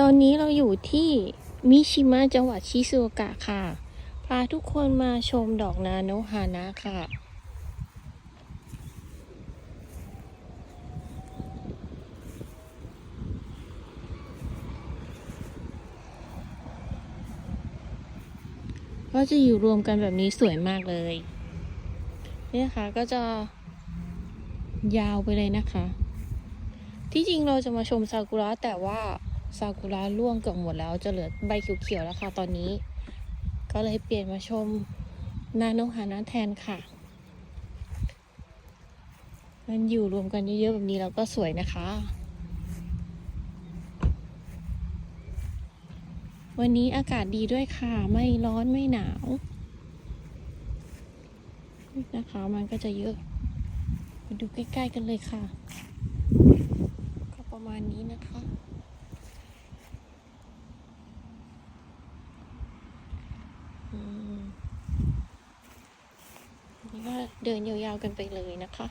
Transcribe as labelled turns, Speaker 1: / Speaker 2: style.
Speaker 1: ตอนนี้เราอยู่ที่มิชิมะจังหวัดชิซูโอกะค่ะ พาทุกคนมาชมดอกนาโนฮานะค่ะ ก็จะอยู่รวมกันแบบนี้สวยมากเลย นี่นะคะก็จะยาวไปเลยนะคะ ที่จริงเราจะมาชมซากุระแต่ว่า ซากุระร่วงเกือบหมดแล้วจะเหลือใบเขียวๆแล้วค่ะตอนนี้ ก็เลยเปลี่ยนมาชมนาโนฮานะแทนค่ะ มันอยู่รวมกันเยอะๆแบบนี้แล้วก็สวยนะคะ วันนี้อากาศดีด้วยค่ะ ไม่ร้อนไม่หนาวนะคะมันก็จะเยอะ มาดูใกล้ ๆ กันเลยค่ะ ก็ประมาณนี้นะคะ อืมอันนี่ ก็เดินยาวๆกันไปเลยนะคะ